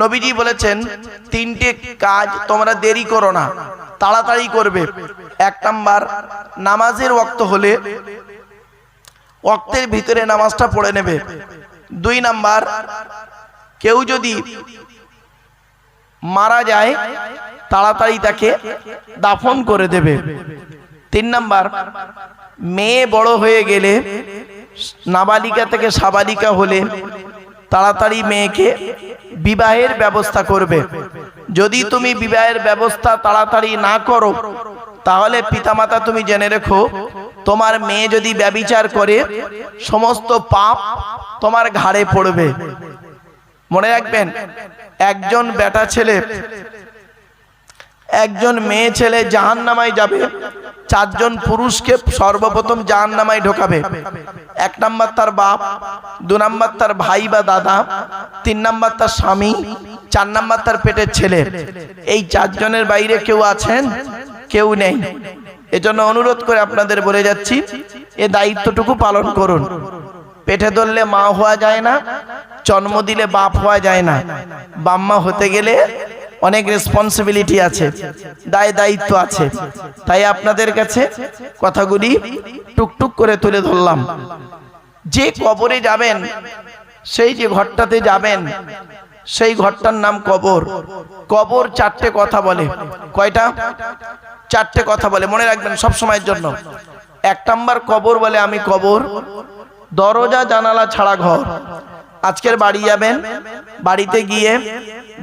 নবীজি বলেছেন, তিনটে কাজ তোমরা দেরি করো না, তাড়াতাড়ি করবে। এক নাম্বার, নামাজের ওক্ত হলে ওক্তের ভিতরে নামাজটা পড়ে নেবে। দুই নাম্বার, কেউ যদি মারা যায়, তাড়াতাড়ি তাকে দাফন করে দেবে। তিন নাম্বার, মেয়ে বড় হয়ে গেলে নাবালিকা থেকে সাবালিকা হলে তাড়াতাড়ি মেয়েকে বিবাহের ব্যবস্থা করবে। যদি তুমি বিবাহের ব্যবস্থা তাড়াতাড়ি না করো, তাহলে পিতামাতা তুমি জেনে রেখো, তোমার মেয়ে যদি ব্যবিচার করে, সমস্ত পাপ তোমার ঘাড়ে পড়বে। মনে রাখবেন, একজন বেটা ছেলে একজন মেয়ে ছেলে জাহান নামায় যাবে, চারজন পুরুষকে সর্বপ্রথম জাহান নামায় ঢোকাবে। এক নাম্বার তার বাপ, দু নাম্বার তার ভাই বা দাদা, তিন নাম্বার তার স্বামী, চার নাম্বার তার পেটের ছেলে। এই চারজনের বাইরে কেউ আছেন? কেউ নেই। এজন্য অনুরোধ করে আপনাদের বলে যাচ্ছি, এ দায়িত্বটুকু পালন করুন। পেটে ধরলে মা হওয়া যায় না, জন্ম দিলে বাপ হওয়া যায় না। বাম্মা হতে গেলে অনেক রেসপন্সিবিলিটি আছে, দায় দায়িত্ব আছে। তাই আপনাদের কাছে কথাগুলি টুকটুক করে তুলে ধরলাম। যে কবরে যাবেন, সেই যে ঘরটাতে যাবেন, সেই ঘরটার নাম কবর। কবর চারটে কথা বলে। কয়টা? চারটে কথা বলে। মনে রাখবেন, সব সময়ের জন্য। এক নাম্বার কবর বলে আমি কবর। দরজা জানালা ছাড়া ঘর। আজকের বাড়ি যাবেন, বাড়িতে গিয়ে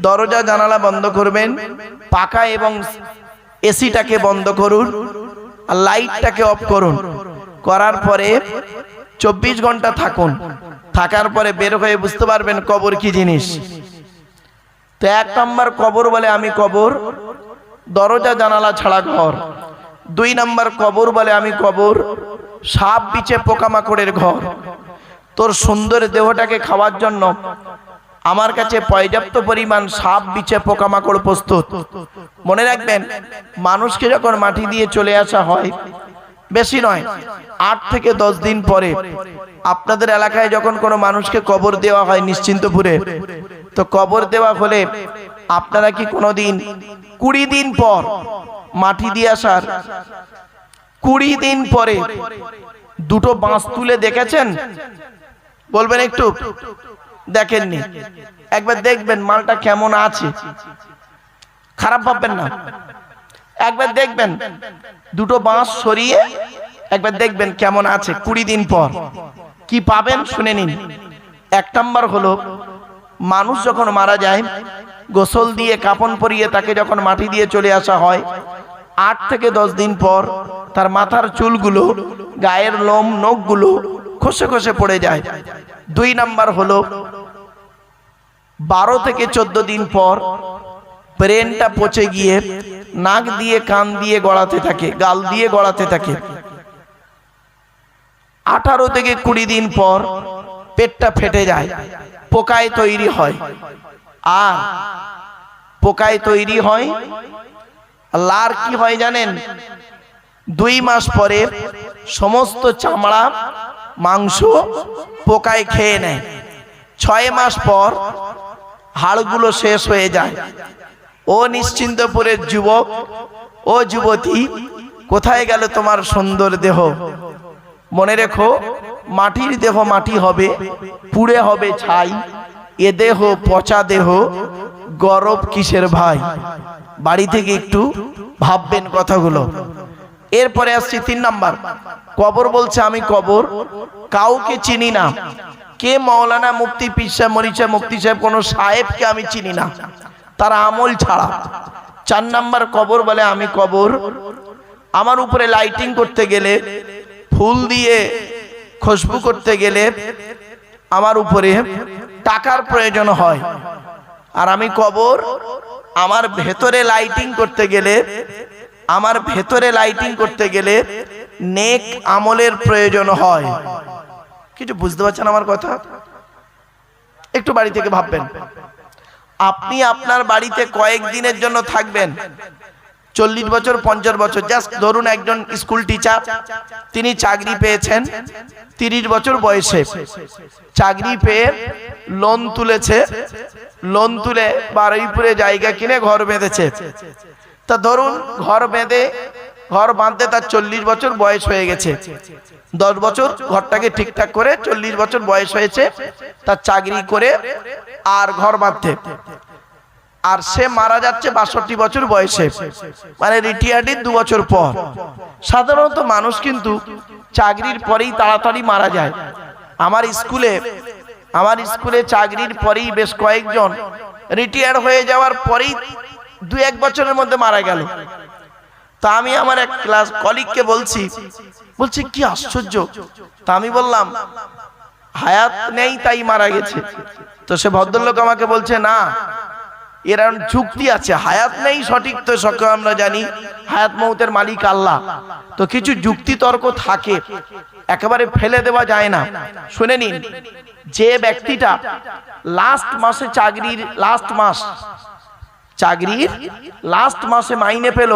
দরজা, জানালা বন্ধ করবেন পাকা এবং এসিটাকে বন্ধ করুন, আর লাইটটাকে অফ করুন। করার পরে চব্বিশ ঘণ্টা থাকুন। থাকার পরে বের হয়ে বুঝতে পারবেন কবর কি জিনিস। তো এক নম্বর কবর বলে আমি কবর, দরজা, জানালা ছাড়া ঘর। দুই নম্বর কবর বলে আমি কবর, সাপ বিছে পোকামাকড়ের ঘর। তোর সুন্দর দেহটাকে খাওয়ার জন্য আমার কাছে পর্যাপ্ত পরিমাণ সাপ বিছে পোকামাকড় প্রস্তুত। মনে রাখবেন, মানুষকে যখন মাটি দিয়ে চলে আসা হয়, বেশি নয়, আট থেকে দশ দিন পরে আপনাদের এলাকায় যখন কোনো মানুষকে কবর দেওয়া হয় নিশ্চিন্তপুরে, তো কবর দেওয়া হলে আপনারা কি কোনো দিন কুড়ি দিন পর মাটি দিয়ে আসার, কুড়ি দিন পরে দুটো বাঁশ তুলে দেখেছেন? বলবেন একটু? দেখেননি। একবার দেখবেন মালটা কেমন আছে। খারাপ ভাববেন না। একবার দেখবেন। দুটো বাঁশ সরিয়ে একবার দেখবেন কেমন আছে। কুড়ি দিন পর। কি পাবেন শুনে নিন। এক নাম্বার হলো, মানুষ যখন মারা যায়, গোসল দিয়ে কাপন পরিয়ে তাকে যখন মাটি দিয়ে চলে আসা হয়, আট থেকে দশ দিন পর তার মাথার চুলগুলো, গায়ের লোম, নখগুলো খসে খসে পড়ে যায়। দুই নাম্বার হলো, বারো থেকে চোদ্দ দিন পর ব্রেনটা পচে গিয়ে নাক দিয়ে, কান দিয়ে গড়াতে থাকে, গাল দিয়ে গড়াতে থাকে। আঠারো থেকে কুড়ি দিন পর পেটটা ফেটে যায়, পোকায় তৈরি হয়। আর পোকায় তৈরি হয়, লার কি হয় জানেন? দুই মাস পরে সমস্ত চামড়া মাংস পোকায় খেয়ে নেয়। ছয় মাস পর হাড়গুলো শেষ হয়ে যায়। ও নিশ্চিন্তপুরের যুবক, ও যুবতী, কোথায় গেল তোমার সুন্দর দেহ? মনে রেখো, মাটির দেহ মাটি হবে, পুড়ে হবে ছাই। এ দেহ পচা দেহ, গরব কিসের ভাই? বাড়ি থেকে একটু ভাববেন কথাগুলো। এরপরে আসছি তিন নাম্বার। কবর বলছে, আমি কবর, কাউকে চিনি না। কে মৌলানা মুক্তি পিসা মরিচা মুক্তি সাহেব, কোনো সাহেবকে আমি চিনি না। তার আমল ছাড়া। চার নাম্বার, কবর বলে, আমি কবর। আমার উপরে লাইটিং করতে গেলে, ফুল দিয়ে খুশবু করতে গেলে আমার উপরে টাকার প্রয়োজন হয়। আর আমি কবর, আমার ভেতরে লাইটিং করতে গেলে আমার ভেতরে লাইটিং করতে গেলে নেক আমলের প্রয়োজন হয়। কিছু বুঝতে পারছেন আমার কথা? একটু বাড়ি থেকে ভাববেন। আপনি আপনার বাড়িতে কয়েক দিনের জন্য থাকবেন। চল্লিশ বছর, পঞ্চাশ বছর জাস্ট ধরুন একজন স্কুল টিচার তিনি চাকরি পেয়েছেন, তিরিশ বছর বয়সে। চাকরি পেয়ে লোন তুলেছে লোন তুলে বারুইপুরে জায়গা কিনে ঘর বেঁধেছে। তা ধরুন ঘর বেঁধে, ঘর বাঁধতে তার চল্লিশ বছর বয়স হয়ে গেছে। দশ বছর ঘরটাকে ঠিকঠাক করে চল্লিশ বছর বয়স হয়েছে, তার চাকরি করে আর ঘর বাঁধতে। আর সে মারা যাচ্ছে বাষট্টি বছর বয়সে মানে রিটায়ার্ডের দু বছর পর। সাধারণত মানুষ কিন্তু চাকরির পরেই তাড়াতাড়ি মারা যায়। আমার স্কুলে আমার স্কুলে চাকরির পরেই বেশ কয়েকজন রিটায়ার হয়ে যাওয়ার পরেই দু এক বছরের মধ্যে মারা গেল। তা আমি আমার এক ক্লাস কলিগকে বলছি বলছি, কি আশ্চর্য। তা আমি বললাম, হায়াত নেই, তাই মারা গেছে। তো সে ভদ্রলোক আমাকে বলছে, না, এর যুক্তি আছে। হায়াত নেই, সঠিক তো সকল আমরা জানি। হায়াত মৌতের মালিক আল্লাহ। তো কিছু যুক্তি তর্ক থাকে, একেবারে ফেলে দেওয়া যায় না। শুনে নিন, যে ব্যক্তিটা লাস্ট মাসে চাকরির লাস্ট মাস চাকরির লাস্ট মাসে মাইনে পেল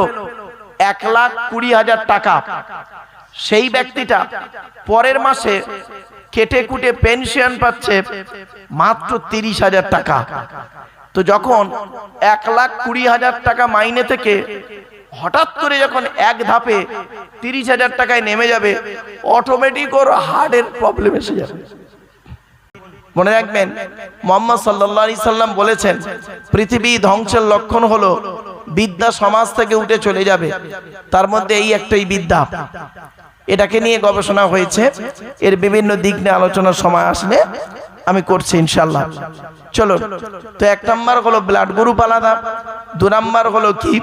এক লাখ কুড়ি হাজার টাকা। সেই ব্যক্তিটা পরের মাসে কেটে কুটে পেনশন পাচ্ছে মাত্র তিরিশ হাজার টাকা। তো যখন এক লাখ কুড়ি হাজার টাকা মাইনে থেকে হঠাৎ করে যখন এক ধাপে তিরিশ হাজার টাকায় নেমে যাবে অটোমেটিক ওর হার্টের প্রবলেম এসে যাবে। মনে রাখবেন, মোহাম্মদ সাল্লা সাল্লাম বলেছেন, পৃথিবী ধ্বংসের লক্ষণ হলো বিদ্যা সমাজ থেকে উঠে চলে যাবে। তার মধ্যে এই একটাই বিদ্যা। এটাকে নিয়ে গবেষণা হয়েছে। এর বিভিন্ন দিক নিয়ে আলোচনার সময় আসলে আমি করছি ইনশাল্লাহ চলো তো এক নাম্বার হলো ব্লাড গ্রুপ আলাদা, দু নাম্বার হলো কি?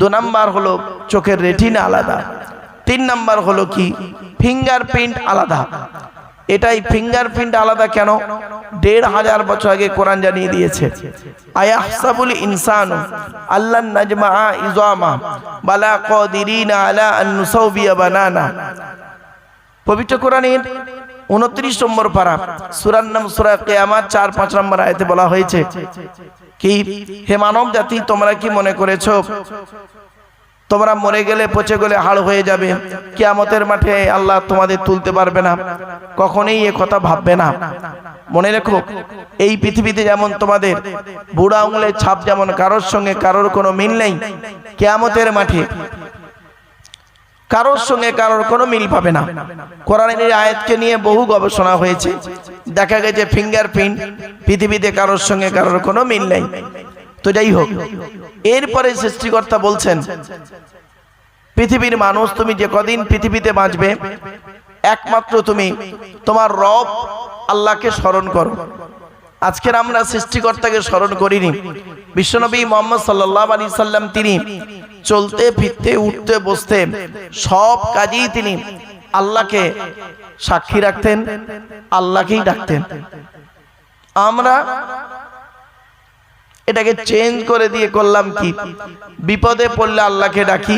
দু নাম্বার হলো চোখের রেটিনা আলাদা। তিন নাম্বার হলো কি? ফিঙ্গারপ্রিন্ট আলাদা। এটাই ফিঙ্গারপ্রিন্ট আলাদা কেন? দেড় হাজার বছর আগে কোরআন জানিয়ে দিয়েছে। আয়াহসাবুল ইনসানু আল্লাহ নাজমা ইজামা বালা কদিরিনা আলা আন নুসাউবিয়া বানানা। পবিত্র কোরআনের উনত্রিশ নম্বর পারা, সুরার নাম সুরা কেয়ামাত, চার পাঁচ নম্বর আয়তে বলা হয়েছে, কি হে মানব জাতি তোমরা কি মনে করেছ? তোমরা মরে গেলে পচে গেলে হাড় হয়ে যাবে। কিয়ামতের মাঠে আল্লাহ তোমাদের তুলতে পারবে না। কখনোই এ কথা ভাববে না। মনে রেখো, এই পৃথিবীতে যেমন তোমাদের বুড়া আঙুলের ছাপ যেমন কারোর সঙ্গে কারোর কোনো মিল নেই, কেয়ামতের মাঠে কারোর সঙ্গে কারোর কোনো মিল পাবে না। কোরআনের আয়াতকে নিয়ে বহু গবেষণা হয়েছে। দেখা গেছে ফিঙ্গারপ্রিন্ট পৃথিবীতে কারোর সঙ্গে কারোর কোনো মিল নেই। তো যাই হোক, এরপরে সৃষ্টিকর্তা বলছেন, পৃথিবীর মানুষ তুমি যে কদিন পৃথিবীতে বাঁচবে, একমাত্র তুমি তোমার রব আল্লাহকে স্মরণ করো। আজকের আমরা সৃষ্টিকর্তাকে স্মরণ করিনি। বিশ্বনবী মোহাম্মদ সাল্লাহ আলী সাল্লাম তিনি চলতে, ফিরতে, উঠতে, বসতে সব কাজেই তিনি আল্লাহকে সাক্ষী রাখতেন, আল্লাহকেই ডাকতেন। আমরা এটাকে চেঞ্জ করে দিয়ে করলাম কি? বিপদে পড়লে আল্লাহকে ডাকি,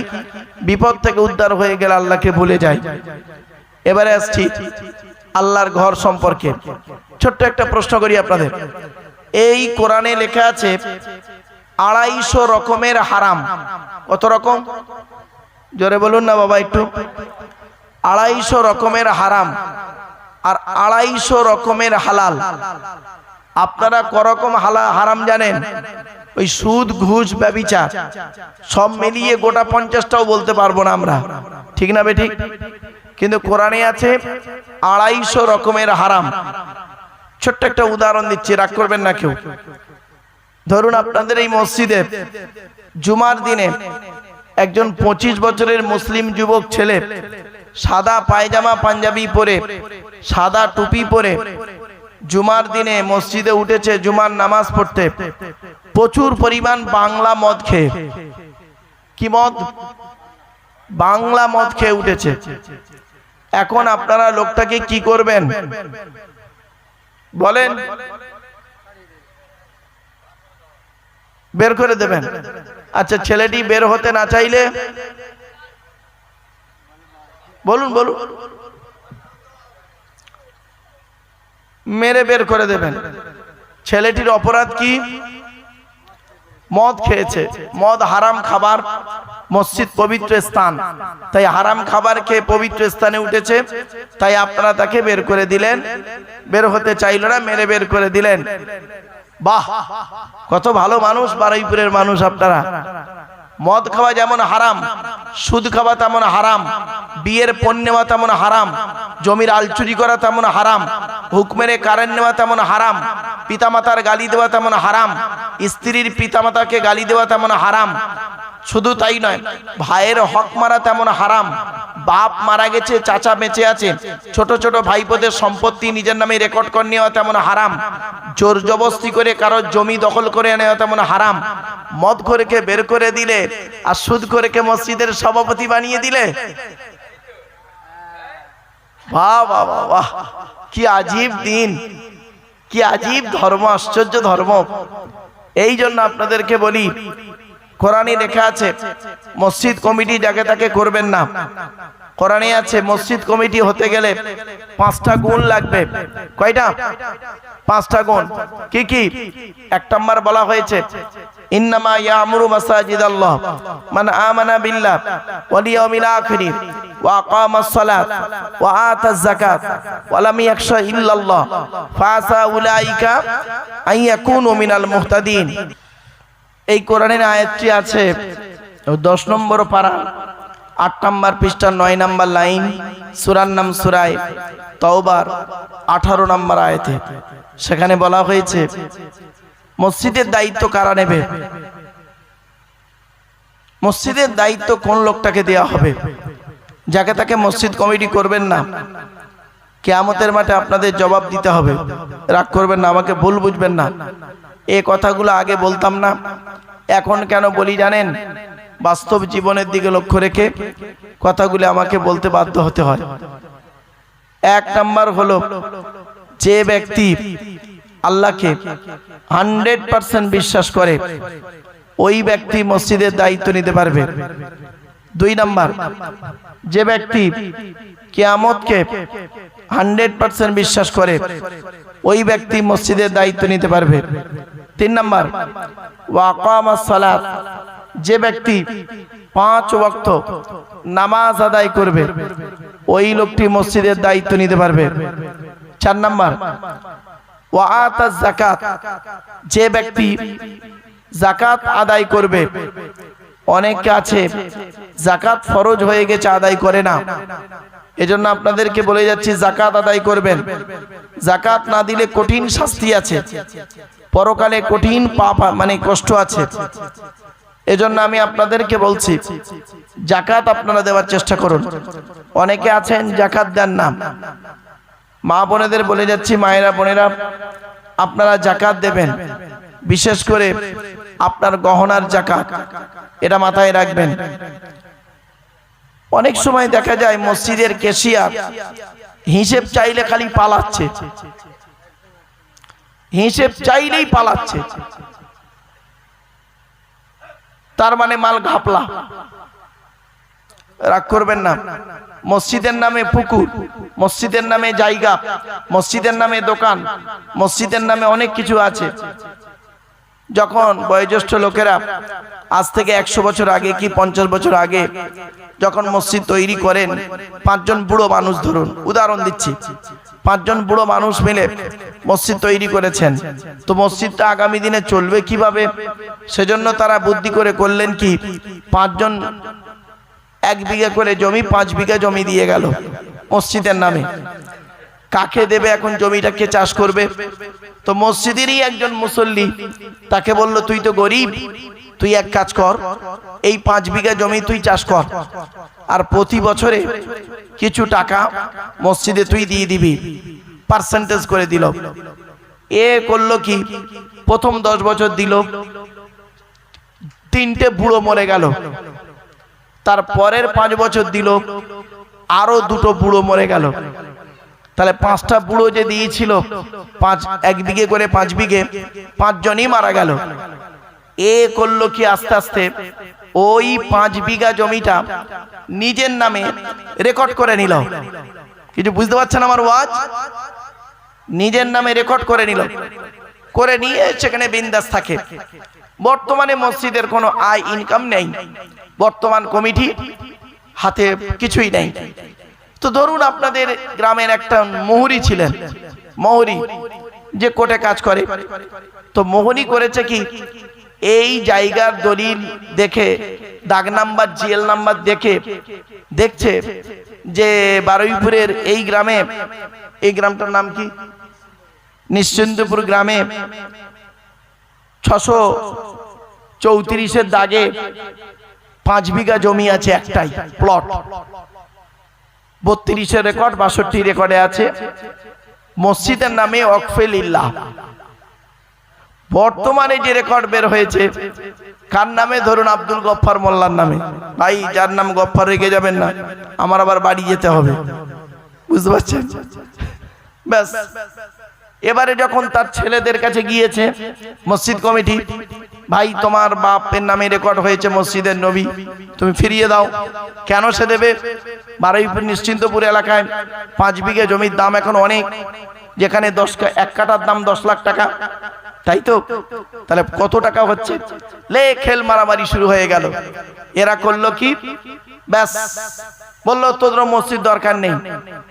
বিপদ থেকে উদ্ধার হয়ে গেলে আল্লাহকে ভুলে যাই। এবারে আসছি আল্লাহর ঘর সম্পর্কে। ছোট্ট একটা প্রশ্ন করি আপনাদের। এই কোরআনে লেখা আছে, আড়াইশো রকমের হারাম। কত রকম? জোরে বলুন না বাবা একটু। আড়াইশো রকমের হারাম আর আড়াইশো রকমের হালাল। আপনারা করকম হালা হারাম জানেন। ওই সুদ, ঘুষ, ব্যবিচার, সব মিলিয়ে গোটা পঞ্চাশটাও বলতে পারব না আমরা। ঠিক না বে ঠিক কিন্তু কোরআনে আছে, আড়াইশো রকমের হারাম। ছোট্ট একটা উদাহরণ দিচ্ছি, রাগ করবেন না কেউ। ধরুন আপনাদের এই মসজিদে জুমার দিনে একজন পঁচিশ বছরের মুসলিম যুবক ছেলে সাদা পায়জামা, পাঞ্জাবি পরে, সাদা টুপি পরে জুমার দিনে মসজিদে উঠেছে, জুমার নামাজ পড়তে। প্রচুর পরিমাণ বাংলা মদ খেয়ে। কি মদ? বাংলা মদ খেয়ে উঠেছে। এখন আপনারা লোকটাকে কি করবেন? বলেন। বের করে দেবেন। আচ্ছা ছেলেটি বের হতে না চাইলে? বলুন বলুন। মেরে বের করে দেবেন। ছেলেটির অপরাধ কি? মদ খেয়েছে। মদ হারাম খাবার মসজিদ পবিত্র স্থান। তাই হারাম খাবার খেয়ে পবিত্র স্থানে উঠেছে। তাই আপনারা তাকে বের করে দিলেন। বের হতে চাইল না, মেরে বের করে দিলেন। বাহ! কত ভালো মানুষ, বারুইপুরের মানুষ আপনারা। মদ খাওয়া যেমন হারাম, সুদ খাওয়া তেমন হারাম, বিয়ের পণ নেওয়া তেমন হারাম, জমির আলচুরি করা তেমন হারাম, হুক মেরে কারেন্ট নেওয়া তেমন হারাম, পিতামাতার গালি দেওয়া তেমন হারাম, স্ত্রীর পিতামাতাকে গালি দেওয়া তেমন হারাম শুধু তাই নয়, ভাইয়ের হক মারা তেমন হারাম। বাপ মারা গেছে, চাচা বেঁচে আছে। ছোট ছোট ভাইপোদের সম্পত্তি নিজের নামে রেকর্ড করে নেওয়া তেমন হারাম। জোর জবস্তি করে কারোর জমি দখল করে নেওয়া তেমন হারাম। মদ করেকে বের করে দিলে আর সুদ করেকে মসজিদের সভাপতি বানিয়ে দিলে। বাহ বাহ বাহ, কি আজীব দিন। কি আজীব ধর্ম, আশ্চর্য ধর্ম। এই জন্য আপনাদেরকে বলি কোরআনে লেখা আছে, মসজিদ কমিটি যাকে তাকে করবেন না। কোরআনে আছে, মসজিদ কমিটি হতে গেলে পাঁচটা গুণ লাগবে। কয়টা? পাঁচটা গুণ। কি কি? এক নম্বর বলা হয়েছে, ইন্নামা ইয়ামুরু মাসাজিদ আল্লাহ মান আমানা বিল্লাহ, ওয়াল ইয়াউমিল আখির, ওয়া আকামাস সালাত, ওয়া আতাজ যাকাত, ওয়া লাম ইয়াখশা ইল্লাল্লাহ ফাসা উলাইকা আন ইয়াকুনু মিনাল মুহতাদিন। এই কোরআনের আয়াতটি আছে দশ নম্বর পারা, আট নম্বর পৃষ্ঠা, নয় নম্বর লাইন, সুরার নাম সুরায় তওবার, আঠারো নম্বর আয়াতে। সেখানে বলা হয়েছে, মসজিদের দায়িত্ব কারা নেবে? মসজিদের দায়িত্ব কোন লোকটাকে দেয়া হবে? যাকে তাকে মসজিদ কমিটি করবেন না, কেয়ামতের মাঠে আপনাদের জবাব দিতে হবে। রাগ করবেন না, আমাকে ভুল বুঝবেন না। এ কথাগুলো আগে বলতাম না। এখন কেন বলি জানেন? বাস্তব জীবনের দিকে লক্ষ্য রেখে কথাগুলি আমাকে বলতে বাধ্য হতে হয়। এক নাম্বার হলো, যে ব্যক্তি আল্লাহকে হান্ড্রেড পার্সেন্ট বিশ্বাস করে, ওই ব্যক্তি মসজিদের দায়িত্ব নিতে পারবে। দুই নাম্বার, যে ব্যক্তি কেয়ামতকে হান্ড্রেড পার্সেন্ট বিশ্বাস করে, ওই ব্যক্তি মসজিদের দায়িত্ব নিতে পারবে। তিন নাম্বার ওয়াকামাস সালাত, যে ব্যক্তি পাঁচ ওয়াক্ত নামাজ আদায় করবে, ওই লোকটি মসজিদের দায়িত্ব নিতে পারবে। চার নাম্বার ওয়াতাজ জাকাত যে ব্যক্তি জাকাত আদায় করবে অনেকে আছে। জাকাত ফরজ হয়ে গেছে, আদায় করে না। এজন্য আপনাদেরকে বলে যাচ্ছি, জাকাত আদায় করবেন। জাকাত না দিলে কঠিন শাস্তি আছে। পরকালে কঠিন পাপ মানে কষ্ট আছে। এজন্য আমি আপনাদেরকে বলছি, জাকাত আপনারা দেওয়ার চেষ্টা করুন। অনেকে আছেন, জাকাত দেন না। মা বোনেদের বলে যাচ্ছি, মায়েরা বোনেরা, আপনারা জাকাত দেবেন। বিশেষ করে আপনার গহনার জাকাত, এটা মাথায় রাখবেন। অনেক সময় দেখা যায় মসজিদের কেশিয়ার হিসেব চাইলে খালি পালাচ্ছে। হিসেব চাইলেই পালাচ্ছে। তার মানে মাল ঘাপলা। রাগ করবেন না। মসজিদের নামে পুকুর, মসজিদের নামে জায়গা, মসজিদের নামে দোকান, মসজিদের নামে অনেক কিছু আছে। যখন বয়োজ্যেষ্ঠ লোকেরা আজ থেকে একশো বছর আগে কি পঞ্চাশ বছর আগে যখন মসজিদ তৈরি করেন, পাঁচজন বুড়ো মানুষ ধরুন, উদাহরণ দিচ্ছি। পাঁচজন বুড়ো মানুষ মিলে মসজিদ তৈরি করেছেন। তো মসজিদটা আগামী দিনে চলবে কীভাবে? সেজন্য তারা বুদ্ধি করে করলেন কি, পাঁচজন এক বিঘা করে জমি, পাঁচ বিঘা জমি দিয়ে গেল মসজিদের নামে। কাকে দেবে এখন জমিটাকে চাষ করবে? তো মসজিদেরই একজন মুসল্লি তাকে বলল, তুই তো গরিব, তুই এক কাজ কর, এই পাঁচ বিঘা জমি তুই চাষ কর আর প্রতি বছরে কিছু টাকা মসজিদে তুই দিয়ে দিবি। পার্সেন্টেজ করে দিল। এ করল কি? প্রথম দশ বছর দিল, তিনটে বুড়ো মরে গেল। তার পরের পাঁচ বছর দিল, আরও দুটো বুড়ো মরে গেল। তাহলে পাঁচটা বুড়ো যে দিয়েছিল, পাঁচ এক বিঘে করে পাঁচ বিঘে, পাঁচজনই মারা গেল। এ করল কি আস্তে আস্তে? ওই পাঁচ বিঘা জমিটা নিজের নামে রেকর্ড করে নিল। কিছু বুঝতে পারছেন আমার ওয়াজ? নিজের নামে রেকর্ড করে নিল। করে নিয়ে সেখানে বিন্দাস থাকে। বর্তমানে মসজিদের কোনো আয় ইনকাম নেই। বর্তমান কমিটি হাতে কিছুই নেই। তো ধরুন আপনাদের গ্রামের একটা মোহরি ছিলেন। মোহরি যে কোটে কাজ করে। তো মোহনি করেছে কি? এই জায়গার দলিল দেখে, দাগ নাম্বার জিএল নাম্বার দেখে দেখছে যে বারুইপুরের এই গ্রামে, এই গ্রামটার নাম কি? নিশ্চিন্তপুর গ্রামে ছশো চৌত্রিশের দাগে পাঁচ বিঘা জমি আছে একটাই প্লট বত্রিশের রেকর্ড বাষট্টি রেকর্ডে আছে। মসজিদের নামে অকফেল ইল্লাহ বর্তমানে যে রেকর্ড বের হয়েছে, কার নামে? ধরুন আব্দুল গফফার মোল্লার নামে। ভাই, যার নাম গফফার রেখে যাবেন না, আমার আবার বাড়ি যেতে হবে। বুঝতে পারছেন? ব্যাস। এবারে যখন তার ছেলেদের কাছে গিয়েছে, মসজিদ কমিটি ভাই, তোমার বাপের নামে রেকর্ড হয়েছে মসজিদের নবী। তুমি ফিরিয়ে দাও। কেন সে দেবে? বারুইপুর নিশ্চিন্তপুর এলাকায় পাঁচ বিঘে জমির দাম এখন অনেক। যেখানে দশ এক কাটার দাম দশ লাখ টাকা। তাই তো? তাহলে কত টাকা হচ্ছে? লে, খেল মারামারি শুরু হয়ে গেল। এরা করল কি? ব্যাস। বলল তোদের মসজিদ দরকার নেই।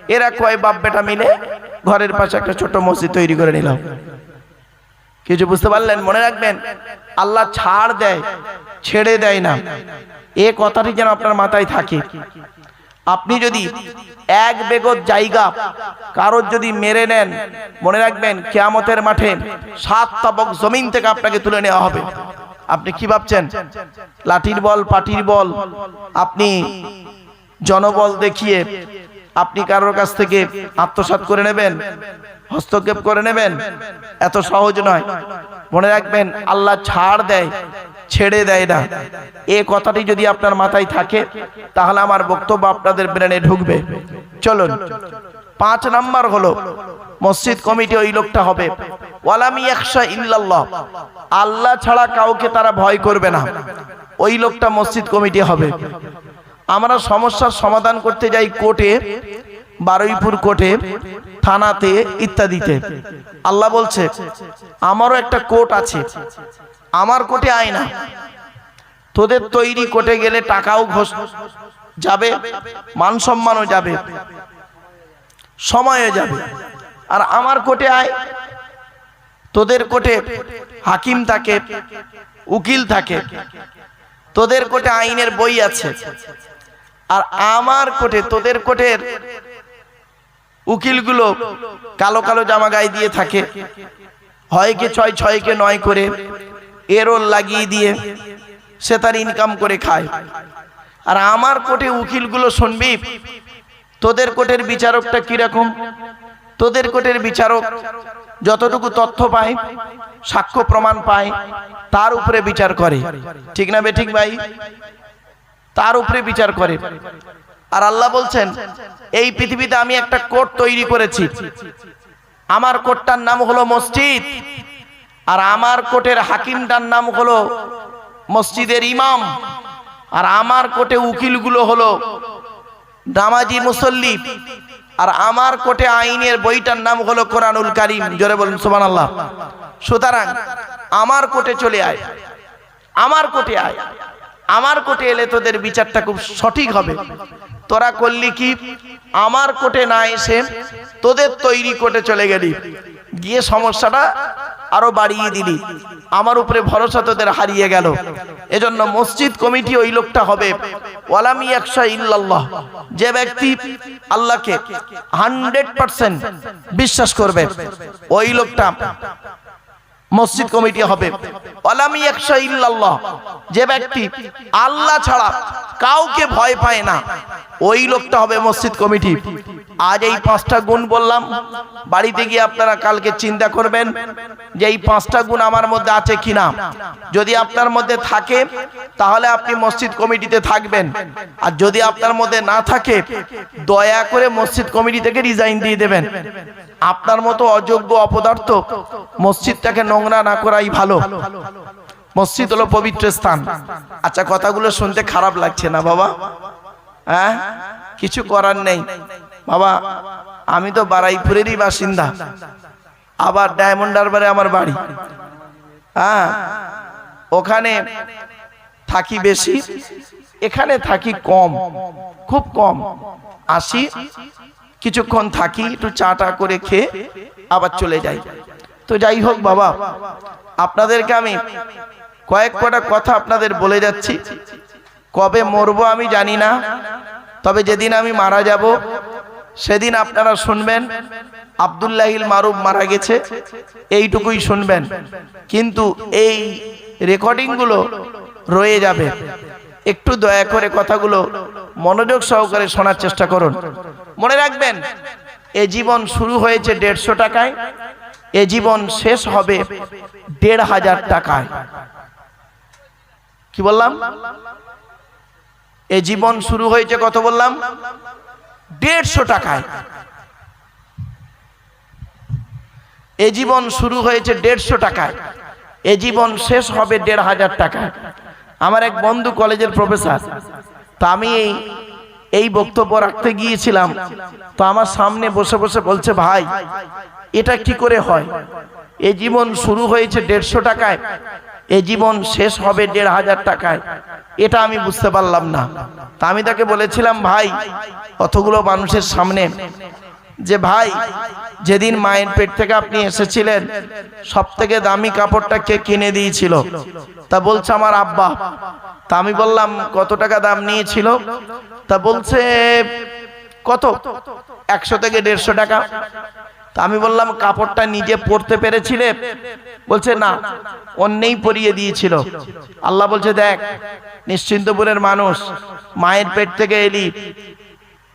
এরা কয়, বাপ বেটা মিলে ঘরের পাশে একটা ছোট মসজিদ তৈরি করে নিলাম। কিছু বুঝতে পারলেন? মনে রাখবেন? আল্লাহ ছাড় দেয়, ছেড়ে দেয় না। এ কথাটি যেন আপনার মাথায় থাকে। আপনি যদি এক বেগত জায়গা কারোর যদি মেরে নেন, মনে রাখবেন কেয়ামতের মাঠে সাত তাবক জমিন থেকে আপনাকে তুলে নেওয়া হবে। আপনি কি ভাবছেন? লাঠির বল, পাটির বল, আপনি জনবল দেখিয়ে আপনি কারোর কাছ থেকে আত্মসাৎ করে নেবেন, হস্তক্ষেপ করে নেবেন? এত সহজ নয়। মনে রাখবেন, আল্লাহ ছাড় দেয়, ছেড়ে দেয় না। এ কথাটি যদি আপনার মাথায় থাকে, তাহলে আমার বক্তব্য আপনাদের ব্রেনে ঢুকবে। চলুন, পাঁচ নাম্বার হলো, মসজিদ কমিটি ওই লোকটা হবে। ইল্লাল্লাহ। আল্লাহ ছাড়া কাউকে তারা ভয় করবে না। ওই লোকটা মসজিদ কমিটি হবে। আমরা সমস্যার সমাধান করতে যাই কোর্টে, বারুইপুর কোর্টে। থানাতে ইত্যাদিতে। আল্লাহ বলছে, আমারও একটা কোর্ট আছে। আমার কোর্টে আয় না তোদের তৈরি কোর্টে গেলে টাকাও ঘোষ যাবে, মান সম্মানও যাবে, সময়ও যাবে। আর আমার কোর্টে আয়। তোদের কোর্টে হাকিম থাকে, উকিল থাকে। তোদের কোর্টে আইনের বই আছে। আর আমার কোর্টে, তোদের কোর্টের উকিলগুলো কালো কালো জামা গায়ে দিয়ে থাকে। হয়কে ছয়, ছয়কে নয় করে এরোল লাগিয়ে দিয়ে সে তার ইনকাম করে খায়। আর আমার কোর্টে উকিলগুলো শুনবি, তোদের কোটের বিচারকটা কীরকম? তোদের কোটের বিচারক যতটুকু তথ্য পায়, সাক্ষ্য প্রমাণ পায়, তার উপরে বিচার করে। ঠিক না বে, ঠিক ভাই? তার উপরে বিচার করে। আর আল্লাহ বলছেন, এই পৃথিবীতে আমি একটা কোট তৈরি করেছি। আমার কোর্টটার নাম হলো মসজিদ। আর আমার কোর্টের হাকিমটার নাম হলো মসজিদের ইমাম। আর আমার কোর্টে উকিলগুলো হলো দামাজি মুসল্লি। আর আমার কোর্টে আইনের বইটার নাম হলো কোরআনুল কারিম। জোরে বলুন সুবান আল্লাহ সুতরাং আমার কোর্টে চলে আয়। আমার কোর্টে আয়। আমার কোর্টে এলে তোদের বিচারটা খুব সঠিক হবে। তোরা করলি কি? আমার কোর্টে না এসে তোদের তৈরি কোর্টে চলে গেলি। গিয়ে সমস্যাটা আরও বাড়িয়ে দিলি। আমার উপরে ভরসা তোদের হারিয়ে গেল। এজন্য মসজিদ কমিটি ওই লোকটা হবে। ওয়ালামি একশা ইল্লাল্লাহ। যে ব্যক্তি আল্লাহকে হান্ড্রেড পার্সেন্ট বিশ্বাস করবে, ওই লোকটা মসজিদ কমিটি হবে। যে ব্যক্তি আল্লাহ ছাড়া কাউকে ভয় পায় না, ওই লোকটা হবে মসজিদ কমিটি। আজ এই পাঁচটা গুণ বললাম। বাড়িতে গিয়ে আপনারা কালকে চিন্তা করবেন যে এই পাঁচটা গুণ আমার মধ্যে আছে কিনা। যদি আপনার মধ্যে থাকে, তাহলে আপনি মসজিদ কমিটিতে থাকবেন। আর যদি আপনার মধ্যে না থাকে, দয়া করে মসজিদ কমিটি থেকে রিজাইন দিয়ে দেবেন। আপনার মতো অযোগ্য অপদার্থ মসজিদটাকে নোংরা না করাই ভালো। মসজিদ হলো পবিত্র স্থান। আচ্ছা কথাগুলো শুনতে খারাপ লাগছে না বাবা? হ্যাঁ? কিছু করার নেই। বাবা, আমি তো বারাইপুরেরই বাসিন্দা। আবার ডায়মন্ড হারবারে আমার বাড়ি। হ্যাঁ? ওখানে থাকি বেশি, এখানে থাকি কম, খুব কম। আসি, কিছুক্ষণ থাকি, একটু চাটা করে খেয়ে আবার চলে যাই। তো যাই হোক বাবা, আপনাদেরকে আমি কয়েক কটা কথা আপনাদের বলে যাচ্ছি। কবে মরবো আমি জানি না, তবে যেদিন আমি মারা যাব, সেদিন আপনারা শুনবেন, আবদুল্লাহিল মারুফ মারা গেছে, এইটুকুই শুনবেন। কিন্তু এই রেকর্ডিংগুলো রয়ে যাবে। একটু দয়া করে কথাগুলো মনোযোগ সহকারে শোনার চেষ্টা করুন। মনে রাখবেন, এ জীবন শুরু হয়েছে দেড়শো টাকায় এ জীবন শেষ হবে দেড় হাজার টাকায়। কি বললাম? এ জীবন শুরু হয়েছে কত বললাম? দেড়শো টাকায়। এ জীবন শুরু হয়েছে দেড়শো টাকায়। এ জীবন শেষ হবে দেড় হাজার টাকায়। আমার এক বন্ধু কলেজের প্রফেসর, তা আমি এই এই বক্তব্য রাখতে গিয়েছিলাম। তো আমার সামনে বসে বসে বলছে, ভাই এটা কি করে হয়? এ জীবন শুরু হয়েছে দেড়শো টাকায়, এ জীবন শেষ হবে দেড় হাজার টাকায়। এটা আমি বুঝতে পারলাম না। তা আমি তাকে বলেছিলাম, ভাই, অতগুলো মানুষের সামনে যে ভাই, যেদিন মায়ের পেট থেকে আপনি এসেছিলেন সব থেকে দামি কাপড়টা কে কিনে দিয়েছিল? তা বলছে আমার আব্বা। তা আমি বললাম, কত টাকা দাম নিয়েছিল? তা বলছে, কত? একশো থেকে দেড়শো টাকা। আমি বললাম, কাপড়টা নিজে পরতে পেরেছিলে? বলছে, না, অন্যেই পরিয়ে দিয়েছিল। আল্লাহ বলছে, দেখ, নিশ্চিন্তপুরের মানুষ, মায়ের পেট থেকে এলি,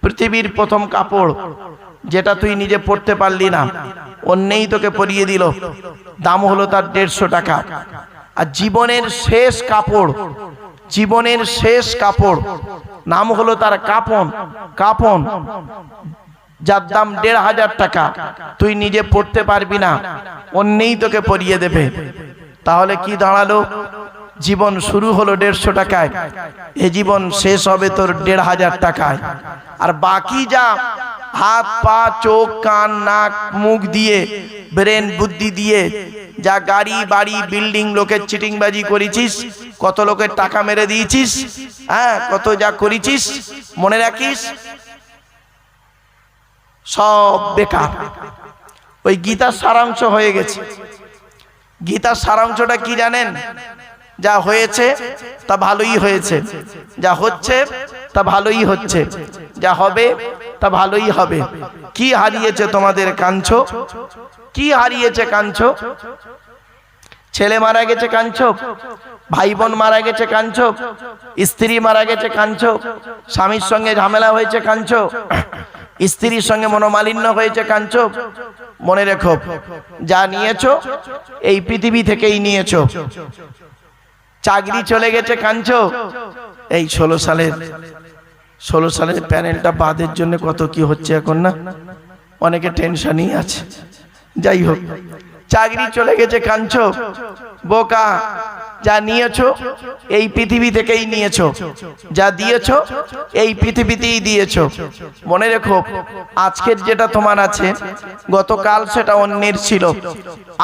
পৃথিবীর প্রথম কাপড় যেটা তুই নিজে পড়তে পারলি না, অন্যেই তোকে পরিয়ে দিল। দাম হলো তার দেড়শো টাকা। আর জীবনের শেষ কাপড়, জীবনের শেষ কাপড়, নাম হলো তার কাপন কাপন। যার দাম দেড় হাজার টাকা, তুই নিজে পড়তে পারবি না, অন্যেই তোকে পরিয়ে দেবে। তাহলে কি দাঁড়াল? জীবন শুরু হলো দেড়শো টাকায়, এ জীবন শেষ হবে তোর দেড় হাজার টাকায়। আর বাকি যা, হাত, পা, চোখ, কান, নাক, মুখ দিয়ে, ব্রেন, বুদ্ধি দিয়ে, যা গাড়ি, বাড়ি, বিল্ডিং, লোকের চিটিংবাজি করেছিস, কত লোকের টাকা মেরে দিয়েছিস হ্যাঁ কত যা করেছিস, মনে রাখিস? সব বেকার। ওই গীতার সারাংশ হয়ে গেছে। গীতার সারাংশটা কি জানেন? যা হয়েছে, তা ভালোই হয়েছে। যা হচ্ছে, তা ভালোই হচ্ছে। যা হবে, তা ভালোই হবে। কি হারিয়েছে তোমাদের কাঞ্চ কি হারিয়েছে কাঞ্চ ছেলে মারা গেছে কাঞ্চ ভাই বোন মারা গেছে কাঞ্চ স্ত্রী মারা গেছে কাঞ্চ স্বামীর সঙ্গে ঝামেলা হয়েছে কাঞ্চ স্ত্রীর সঙ্গে মনোমালিন্য হয়েছে কাঞ্চ মনে রেখো, যা নিয়েছো, এই পৃথিবী থেকেই নিয়েছো। চাকরি চলে গেছে কাঞ্চ এই ষোলো সালের ষোলো সালের প্যানেলটা বাদের জন্য কত কি হচ্ছে এখন না? অনেকে টেনশনই আছে। যাই হোক, চাকরি চলে গেছে কাঞ্চ বোকা যা নিয়েছো, এই পৃথিবী থেকেই নিয়েছ। যা দিয়েছ, এই পৃথিবীতেই দিয়েছ। মনে রেখো, আজকের যেটা তোমার আছে, গতকাল সেটা অন্যের ছিল,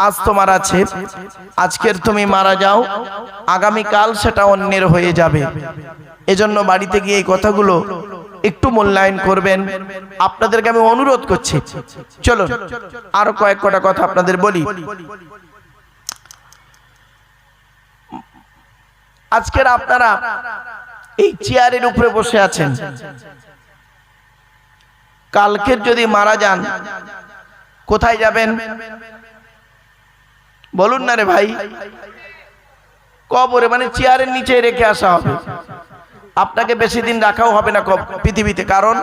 আজ তোমার আছে। আজকের তুমি মারা যাও, আগামীকাল সেটা অন্যের হয়ে যাবে। এজন্য বাড়িতে গিয়ে এই কথাগুলো একটু মূল্যায়ন করবেন। আপনাদেরকে আমি অনুরোধ করছি। চলো আরও কয়েক কটা কথা আপনাদের বলি। আজকের আপনারা এই চেয়ারের উপরে বসে আছেন। কালকের যদি মারা যান, কোথায় যাবেন? বলুন না রে ভাই, কবরে মানে চেয়ারের নিচে রেখে আসা হবে। আপনাকে বেশি দিন রাখাও হবে না পৃথিবীতে। কারণ